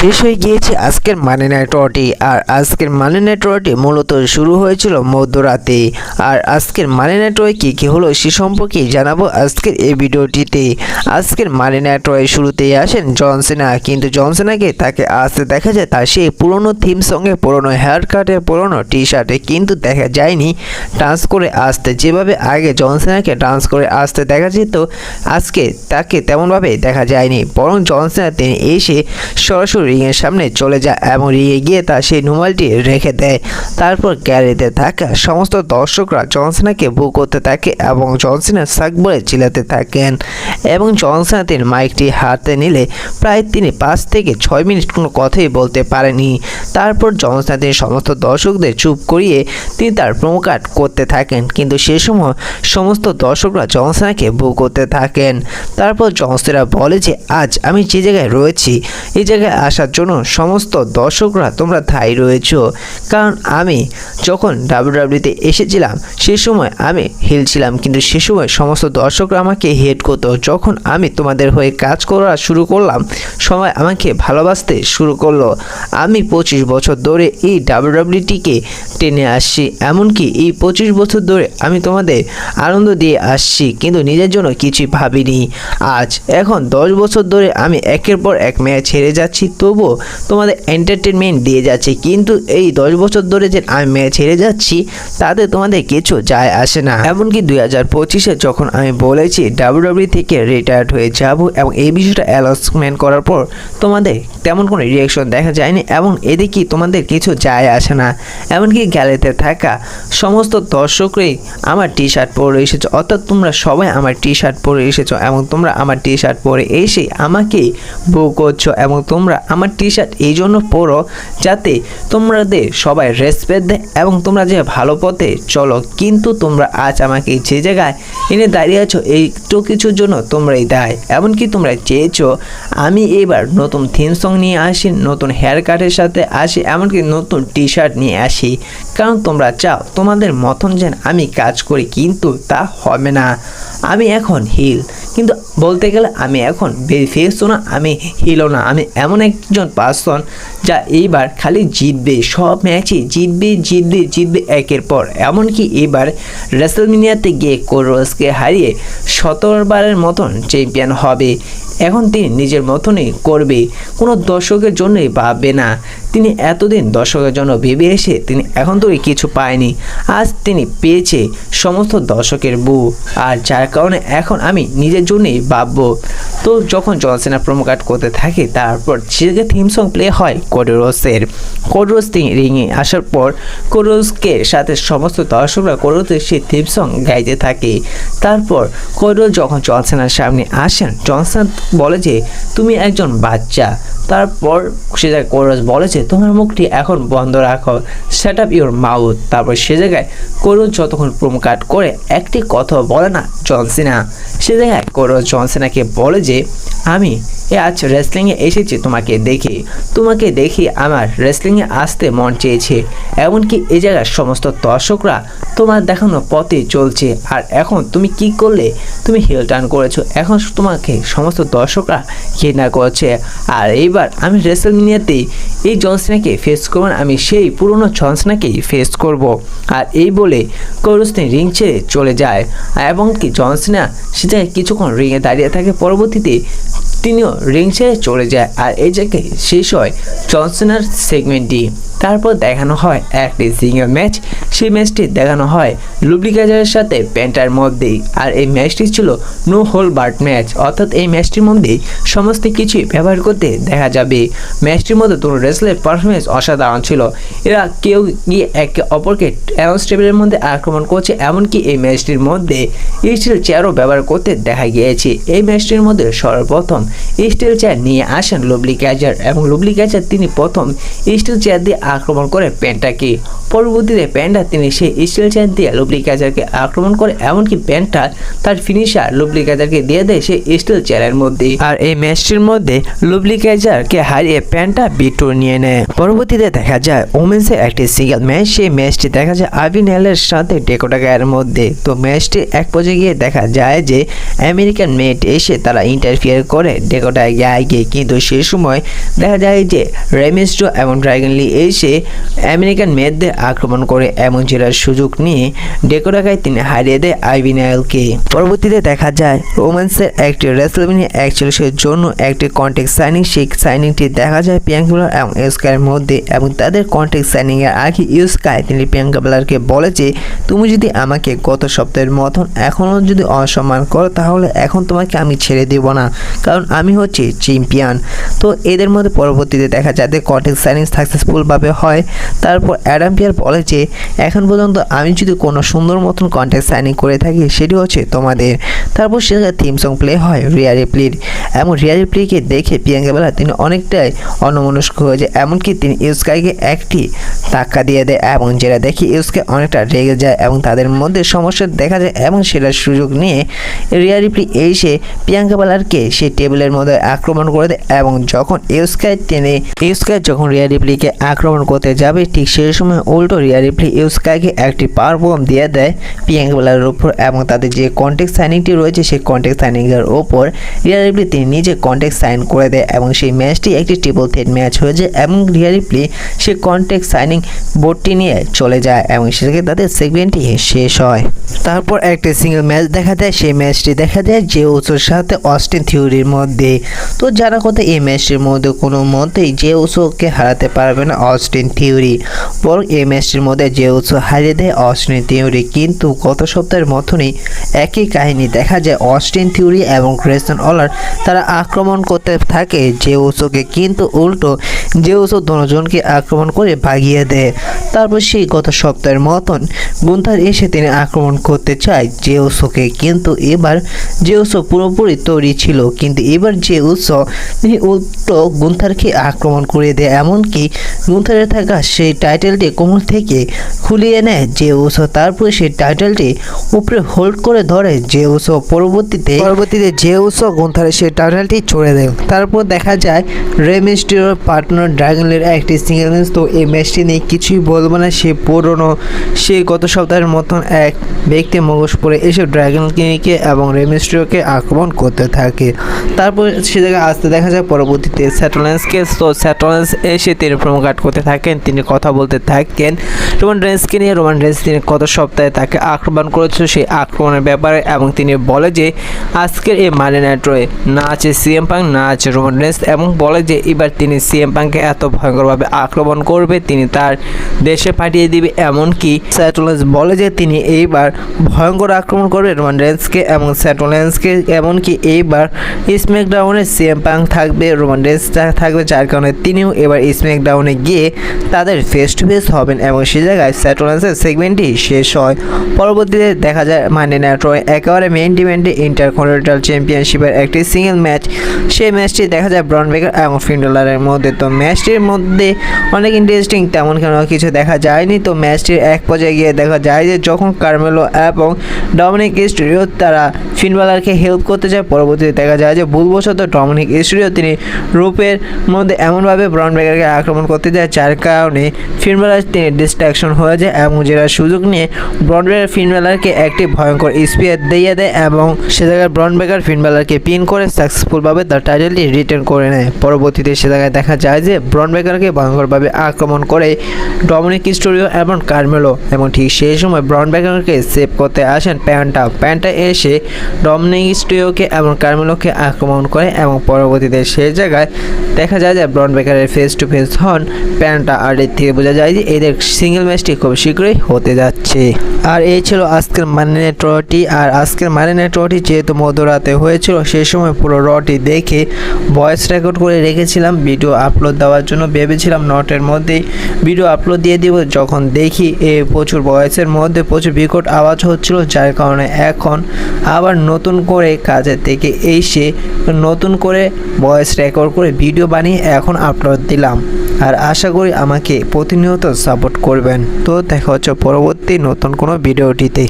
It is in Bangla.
শেষ হয়ে গিয়েছে আজকের মানি নেটওয়ার্কটি আর আজকের মানি নেটওয়ার্কটি মূলত শুরু হয়েছিল মধ্যরাতে। আর আজকের মানি নেটওয়ার্ক কী কী হলো সে সম্পর্কে জানাব আজকের এই ভিডিওটিতে। আজকের মানি নেটওয়ার্কের শুরুতেই আসেন জনসেনা কিন্তু জনসেনাকে তাকে আসতে দেখা যায় তার সেই পুরনো থিম সঙ্গে পুরনো হেয়ার কাটে পুরনো টি শার্টে কিন্তু দেখা যায়নি ডান্স করে আসতে। যেভাবে আগে জনসেনাকে ডান্স করে আসতে দেখা যেত, আজকে তাকে তেমনভাবে দেখা যায়নি। বরং জনসেনা তিনি এসে সরাসরি রিংয়ের সামনে চলে যায় এবং রিংয়ে গিয়ে তার সেই মোবাইলটি রেখে দেয়। তারপর গ্যালারিতে থাকা সমস্ত দর্শকরা জনসেনাকে বুক করতে থাকে এবং জনসেনা সাক বলে চিলাতে থাকেন এবং জনসেনা তিনি মাইকটি হাতে নিলে প্রায় তিনি পাঁচ থেকে ছয় মিনিট কোনো কথাই বলতে পারেনি তারপর জনসেনা তিনি সমস্ত দর্শকদের চুপ করিয়ে তিনি তার প্রোমো কার্ড করতে থাকেন। কিন্তু সে সময় সমস্ত দর্শকরা জনসেনাকে বুক করতে থাকেন। তারপর জনসেনা বলে যে, আজ আমি যে জায়গায় রয়েছি, এই জায়গায় আসার জন্য সমস্ত দর্শকরা তোমরা ধাই রয়েছ। কারণ আমি যখন ডাব্লিউডাব্লিউতে এসেছিলাম, সে সময় আমি হিল ছিলাম, কিন্তু সে সময় সমস্ত দর্শকরা আমাকে হেড করতো। যখন আমি তোমাদের হয়ে কাজ করা শুরু করলাম, সবাই আমাকে ভালোবাসতে শুরু করল। আমি পঁচিশ বছর ধরে এই ডাব্লিউডাব্লিউটিকে টেনে আসছি, এমনকি এই পঁচিশ বছর ধরে আমি তোমাদের আনন্দ দিয়ে আসছি, কিন্তু নিজের জন্য কিছুই ভাবিনি। আজ, এখন দশ বছর ধরে আমি একের পর এক ম্যাচ হেরে যাচ্ছি তবুও তোমাদের এন্টারটেনমেন্ট দিয়ে যাচ্ছে। কিন্তু এই দশ বছর ধরে যে আমি হেরে যাচ্ছি, তাতে তোমাদের কিছু যায় আসে না। এমনকি দুই হাজার পঁচিশে যখন আমি বলেছি ডাব্লিউডাব্লিউ থেকে রিটায়ার্ড হয়ে যাব এবং এই বিষয়টা অ্যানাউন্সমেন্ট করার পর তোমাদের তেমন কোনো রিয়াকশন দেখা যায়নি এবং এদিকে তোমাদের কিছু যায় আসে না। এমনকি গ্যালারিতে থাকা সমস্ত দর্শকরাই আমার টি শার্ট পরে এসেছ। অর্থাৎ তোমরা সবাই আমার টি শার্ট পরে এসেছ এবং তোমরা আমার টি শার্ট পরে এসে আমাকে বউ করছ এবং তোমরা আমার টি শার্ট এই জন্য পরো যাতে তোমাদের সবাই রেসপেক্ট দেয় এবং তোমরা যে ভালো পথে চলো, কিন্তু তোমরা আজ আমাকে যে জায়গায় এনে দাঁড়িয়ে আছো একটু কিছুর জন্য তোমরাই দায়। এমনকি তোমরা চেয়েছো আমি এবার নতুন থিম সং নিয়ে আসি, নতুন হেয়ার কাটের সাথে আসি, এমনকি নতুন টি শার্ট নিয়ে আসি। কারণ তোমরা চাও তোমাদের মতন যেন আমি কাজ করি, কিন্তু তা হবে না। আমি এখন হিল কিন্তু বলতে গেলে আমি এখন ফেসও না, আমি হিলও না, আমি এমন একজন পার্সন যা এইবার খালি জিতবে, সব ম্যাচে জিতবে জিতবে জিতবে একের পর। এমনকি এবার রেসেলমিনিয়াতে গিয়ে কোরসকে হারিয়ে সতেরোবারের মতন চ্যাম্পিয়ন হবে। এখন তিনি নিজের মতনই করবে, কোনো দর্শকের জন্যই ভাববে না। তিনি এতদিন দর্শকের জন্য ভেবে এসে তিনি এখন তো কিছু পায়নি। আজ তিনি পেয়েছে সমস্ত দর্শকের বু। আর যার কারণে এখন আমি নিজের জন্যই ভাববো তো যখন জনসেনা প্রোমো কার্ড করতে থাকে, তারপর সেদিকে থিম সং প্লে হয় কোডোরসের। কোডোরস রিংয়ে আসার পর কোডোরসকে সাথে সমস্ত দর্শকরা কোডোরসের সেই থিম সং গাইতে থাকে। তারপর কোডোরস যখন জনসেনার সামনে আসেন, জনসেন বলে যে, তুমি একজন বাচ্চা। তারপর সে জায়গায় কোরস বলে যে, তোমার মুখটি এখন বন্ধ রাখো। সেট আপ ইউর মাউথ তারপর সে জায়গায় কোরস যতক্ষণ প্রোম কাট করে, একটি কথা বলে না জনসিনা। সে জায়গায় জনসিনাকে বলে যে, আমি এ আজ রেসলিংয়ে এসেছি তোমাকে দেখে। তোমাকে দেখে আমার রেসলিংয়ে আসতে মন চেয়েছে। এমনকি এই জায়গার সমস্ত দর্শকরা তোমার দেখানো পথে চলছে। আর এখন তুমি কি করলে? তুমি হিল টার্ন করেছ। এখন তোমাকে সমস্ত দর্শকরা ঘৃণা করছে। আর এইবার আমি রেসেলমিনিয়াতে এই জনসিনাকে ফেস করব আমি সেই পুরনো জনসিনাকেই ফেস করব। আর এই বলে কৌরস্তিন রিং ছেড়ে চলে যায়। আর এমনকি জনসিনা সে জায়গায় কিছুক্ষণ রিংয়ে দাঁড়িয়ে থাকে, পরবর্তীতে তিনিও রিং ছেড়ে চলে যায়। আর এই জায়গায় শেষ হয় জনসনের সেগমেন্টটি। তারপর দেখানো হয় একটি সিঙ্গেল ম্যাচ সেই ম্যাচটি দেখানো হয় লুব্লিকাজারের সাথে প্যান্টার মধ্যেই। আর এই ম্যাচটি ছিল নো হোল বার্ট ম্যাচ অর্থাৎ এই ম্যাচটির মধ্যেই সমস্ত কিছুই ব্যবহার করতে দেখা যাবে। ম্যাচটির মধ্যে দুটো রেসলের পারফরমেন্স অসাধারণ ছিল। এরা কেউ গিয়ে একে অপরকে অ্যানাউন্স টেবিলের মধ্যে আক্রমণ করছে? এমনকি এই ম্যাচটির মধ্যে স্টিল চেয়ারও ব্যবহার করতে দেখা গিয়েছে। এই ম্যাচটির মধ্যে সর্বপ্রথম স্টিল চেয়ার নিয়ে আসেন লুবলি ক্যাচার এবং লুবলি ক্যাচার তিনি প্রথম স্টিল চেয়ার দিয়ে আক্রমণ করে প্যান্টাকে পরবর্তীতে প্যান্টা তিনি সেই স্টিল চেন দিয়ে লুবলি ক্যাচারকে আক্রমণ করে, এমনকি প্যান্টা তার ফিনিশার লুবলি ক্যাচারকে দিয়ে দেয় সেই স্টিল চেয়ারের মধ্যে। আর এই ম্যাচটির মধ্যে লুবলি ক্যাচারকে হারিয়ে প্যান্টা বিটুর নিয়ে নেয়। পরবর্তীতে দেখা যায় ওমেন্সের একটি সিঙ্গেল ম্যাচ, সেই ম্যাচটি দেখা যায় আবিনেলের সাথে ডেকোটা গায়ের মধ্যে। তো ম্যাচটি এক পর্যায়ে গিয়ে দেখা যায় যে, আমেরিকান মেট এসে তারা ইন্টারফিয়ার করে ডেকোটা গায়ে গিয়ে কিন্তু সে সময় দেখা যায় যে রেমিস্টো এবং ড্রাগনলি এসে আমেরিকান মেয়েদের আক্রমণ করে এমন জেলার সুযোগ নিয়ে ডেকোটাকায় তিনি হারিয়ে দেয় আইবিনায়েলকে পরবর্তীতে দেখা যায়, রোম্যান্সের একটি রেসলমিনি একচল্লিশের জন্য একটি কন্ট্যাক্ট সাইনিং, সেই সাইনিংটি দেখা যায় প্রিয়াঙ্কা এবং ইউস্কায়ের মধ্যে এবং তাদের কন্ট্যাক্ট সাইনিং এর আগে ইউস্কায় তিনি প্রিয়াঙ্কা বেলারকে বলে যে, তুমি যদি আমাকে গত সপ্তাহের মতন এখনও যদি অসম্মান করো, তাহলে এখন তোমাকে আমি ছেড়ে দেব না, কারণ আমি হচ্ছি চ্যাম্পিয়ন। তো এদের মধ্যে পরবর্তীতে দেখা যায় কন্ট্যাক্ট সাইনিং সাকসেসফুলভাবে হয় তারপর অ্যাডাম পিয়ার বলে যে, এখন পর্যন্ত আমি যদি কোনো সুন্দর মতন কন্ট্যাক্ট সাইনিং করে থাকি, সেটি হচ্ছে তোমাদের। তারপর সেখানে থিম সং প্লে হয় রিয়া রিপ্লির এমন রিয়া রিপ্লিকে দেখে প্রিয়াঙ্কা বেলা তিনি অনেকটাই অন্যমনস্ক হয়ে যায়, এমনকি তিনি ইউস্কাইকে একটি ধাক্কা দিয়ে দেয় এবং যেটা দেখি ইউস্কাই অনেকটা রেগে যায় এবং তাদের মধ্যে সমস্যা দেখা যায় এবং সেটার সুযোগ নিয়ে রিয়া রিপ্লি এসে প্রিয়াঙ্কা বেলারকে সেই টেবিলের মধ্যে আক্রমণ করে দেয় এবং যখন ইউস্কাই টেনে ইউস্কাই যখন রিয়া রিপ্লিকে আক্রমণ করতে যাবে, ঠিক সেই সময় উল্টো রিয়া রিপ্লি ইউস্কাইকে একটি পাওয়ার বোম দিয়ে দেয় প্রিয়াঙ্কা বেলার উপর এবং তাদের যে কন্ট্যাক্ট সাইনিংটি রয়েছে সেই কন্ট্যাক্ট সাইনিংয়ের ওপর রিয়া রিপ্লি তিনি নিজে কন্ট্যাক্ট সাইন করে দেয় এবং সেই ম্যাচটি একটি ট্রিপল থ্রেট ম্যাচ হয়ে যায় এবং রিয়া রিপ্লি সেই কন্ট্যাক্ট সাইনিং বোর্ডটি নিয়ে চলে যায় এবং সেটাকে তাদের সেগমেন্টটি শেষ হয়। তারপর একটি সিঙ্গেল ম্যাচ দেখা দেয়, সেই ম্যাচটি দেখা যায় যে উৎসর সাথে অস্টিন থিওরির মধ্যে। তো যারা কথা এই ম্যাচটির মধ্যে কোনো মতেই যে উৎসকে হারাতে পারবে না অস্টিন থিওরি বরং এই ম্যাচটির মধ্যে যে উৎস হারিয়ে দেয় অস্টিন থিওরি কিন্তু গত সপ্তাহের মতনই একই কাহিনী দেখা যায় অস্টিন থিওরি এবং গ্রেসন অলার তারা আক্রমণ করতে থাকে যে উৎসকে, কিন্তু উল্টো যে উৎস দুজনকে আক্রমণ করে ভাগিয়ে দেয়। তারপর সেই গত সপ্তাহের মতন গুন্থার এসে তিনি আক্রমণ করতে চায় যে উৎসকে, কিন্তু এবার যে উৎস পুরোপুরি তৈরি ছিল, কিন্তু এবার যে উৎস তিনি উল্টো গুন্থারকে আক্রমণ করে দেয়। এমনকি গুন্থারে থাকা সেই টাইটেলটি কোমর থেকে খুলিয়ে নেয় যে উৎস তারপর সেই টাইটেলটি উপরে হোল্ড করে ধরে যে উৎস পরবর্তীতে পরবর্তীতে যে উৎস গুন্থারে সেই টাইটেলটি ছড়ে দেয়। তারপর দেখা যায় রেমিস্টিওর পার্টনার ড্রাগনের একটি সিঙ্গেল ম্যাচ তো এই ম্যাচটি নিয়ে কিছুই বলব না, সে পুরনো, সে গত সপ্তাহের মতন এক ব্যক্তি মগজ পরে এসে ড্রাগন কিনিকে এবং রেমিস্ট্রিওকে আক্রমণ করতে থাকে। তারপর সে জায়গায় আসতে দেখা যায়, পরবর্তীতে স্যাটোলেন্সকে তো স্যাটোলেন্স এসে তিনি প্রমোকাট করতে থাকেন, তিনি কথা বলতে থাকেন। রোমান রেন্সকে নিয়ে, রোমান রেন্স তিনি গত সপ্তাহে তাকে আক্রমণ করেছিল সেই আক্রমণের ব্যাপারে এবং তিনি বলে যে, আজকের এই মানি নাইট্রোয়ে না আছে সিএম পাং না আছে রোমান রেন্স এবং বলে যে, এবার তিনি সিএম পাংকে এত ভয়ঙ্করভাবে আক্রমণ করবে, তিনি তার দেশে পাঠিয়ে দিবে। এমনকি স্যাটোলেন্স বলে যে, তিনি এইবার ভয়ঙ্কর আক্রমণ করবে রোমান রেন্সকে এবং স্যাটোলেন্সকে। এমনকি এইবার স্ম্যাকডাউনে সিএম পাং থাকবে, রোমান রেন্স থাকবে, যার কারণে তিনিও এবার স্ম্যাকডাউনে গিয়ে তাদের ফেস টু ফেস হবেন এবং সে জায়গায় স্যাটোলেন্সের সেগমেন্টটি শেষ হয়। পরবর্তীতে দেখা যায় মানে নাট্রয় একেবারে মেইন ইভেন্টে ইন্টারকন্টিনেন্টাল চ্যাম্পিয়নশিপের একটি সিঙ্গেল ম্যাচ সেই ম্যাচটি দেখা যায় ব্রন বেকার এবং ফিন্ডলারের মধ্যে। তো ম্যাচটির মধ্যে অনেক ইন্টারেস্টিং তেমন কেন কিছু দেখা যায়নি। তো ম্যাচটির এক পর্যায়ে গিয়ে দেখা যায় যে যখন কার্মেলো এবং ডমিনিক স্টুডিও তারা ফিনবালারকে হেল্প করতে যায়, পরবর্তীতে দেখা যায় যে ভুলবশত ডমিনিক স্টুডিও তিনি রূপের মধ্যে এমনভাবে ব্রাউন বেকারকে আক্রমণ করতে যায় যার কারণে ফিনবালার ডিস্ট্রাকশন হয়ে যায় এবং যেটা সুযোগ নিয়ে ব্রন বেকার ফিনবেলারকে একটি ভয়ঙ্কর স্পিয়ার দিয়ে দেয় এবং সে জায়গায় ব্রন বেকার ফিনবেলারকে পিন করে সাকসেসফুলভাবে তার টাইটেলটি রিটার্ন করে নেয়। পরবর্তীতে সে জায়গায় দেখা যায় যে ব্রন বেকারকে ভয়ঙ্করভাবে আক্রমণ করে ডমিনিক স্টোরিও এবং কার্মেলো এবং ঠিক সেই সময় ব্রন বেকারকে সেভ করতে আসেন প্যান্টা প্যান্টা এসে ডমিনিক স্টোরিওকে এবং কার্মেলোকে আক্রমণ করে এবং পরবর্তীতে সেই জায়গায় দেখা যায় যে ব্রন বেকারের ফেস টু ফেস হন প্যান্টা আর এর থেকে বোঝা যায় যে এদের সিঙ্গেল ম্যাচটি খুব শীঘ্রই হতে যাচ্ছে। আর এই ছিল আজকের মানে ট্রটি আর আজকের মানে ট্রটি যেহেতু মধ্যরাতে হয়েছিল সেই সময় পুরো রটি দেখে ভয়েস রেকর্ড করে রেখেছিলাম, ভিডিও আপলোড দেওয়ার জন্য ভেবেছিলাম নটের মধ্যেই ভিডিও আপলোড দিয়ে দিব। যখন দেখি এ প্রচুর ভয়েসের মধ্যে প্রচুর বিকট আওয়াজ হচ্ছিল, যার কারণে এখন আবার নতুন করে কাজের থেকে এসে নতুন করে ভয়েস রেকর্ড করে ভিডিও বানিয়ে এখন আপলোড দিলাম। আর আশা করি আমাকে প্রতিনিয়ত সাপোর্ট করবেন। তো দেখা হচ্ছে পরবর্তী নতুন কোনো ভিডিওটিতে।